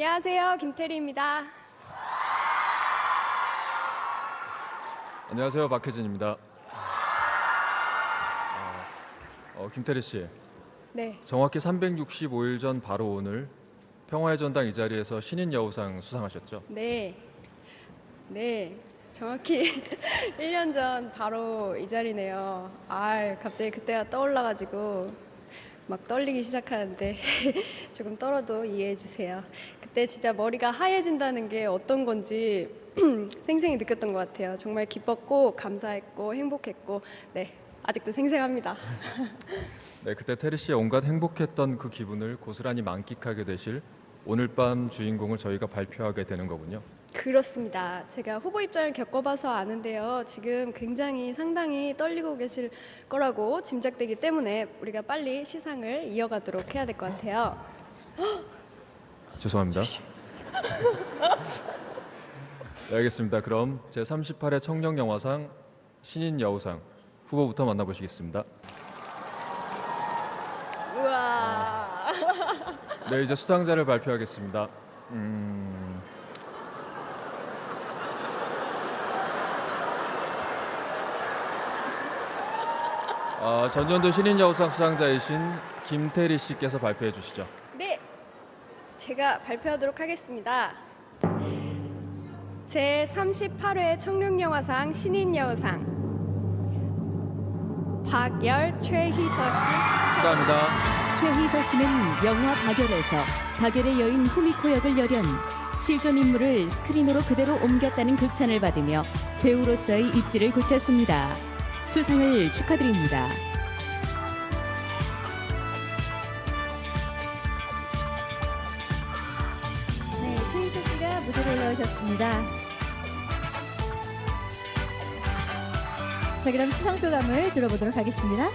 안녕하세요. 김태리입니다. 안녕하세요 박혜진입니다. 어, 어, 김태리 씨, 네. 정확히 365일 전 바로 오늘 평화의 전당 이 자리에서 신인 여우상 수상하셨죠? 네. 네. 정확히 1년 전 바로 이 자리네요. 아, 갑자기 그때가 떠올라 가지고 막 떨리기 시작하는데 조금 떨어도 이해해 주세요. 그때 진짜 머리가 하얘진다는 게 어떤 건지 생생히 느꼈던 것 같아요. 정말 기뻤고 감사했고 행복했고 네 아직도 생생합니다. 네, 그때 테리 씨의 온갖 행복했던 그 기분을 고스란히 만끽하게 되실 오늘 밤 주인공을 저희가 발표하게 되는 거군요. 그렇습니다. 제가 후보 입장을 겪어봐서 아는데요. 지금 굉장히 상당히 떨리고 계실 거라고 짐작되기 때문에 우리가 빨리 시상을 이어가도록 해야 될 것 같아요. 죄송합니다. 네, 알겠습니다. 그럼 제 38회 청룡 영화상 신인 여우상 후보부터 만나보시겠습니다. 우와. 네, 이제 수상자를 발표하겠습니다. 음... 아, 전년도 신인 여우상 수상자이신 김태리 씨께서 발표해 주시죠. 네, 제가 발표하도록 하겠습니다. 제 38회 청룡영화상 신인 여우상 박열 최희서 씨 축하합니다. 최희서 씨는 영화 박열에서 박열의 여인 후미코 역을 열연 실존 인물을 스크린으로 그대로 옮겼다는 극찬을 받으며 배우로서의 입지를 굳혔습니다. 수상을 축하드립니다. 네, 최인수 씨가 무대로 올라오셨습니다. 자, 그럼 수상 소감을 들어보도록 하겠습니다.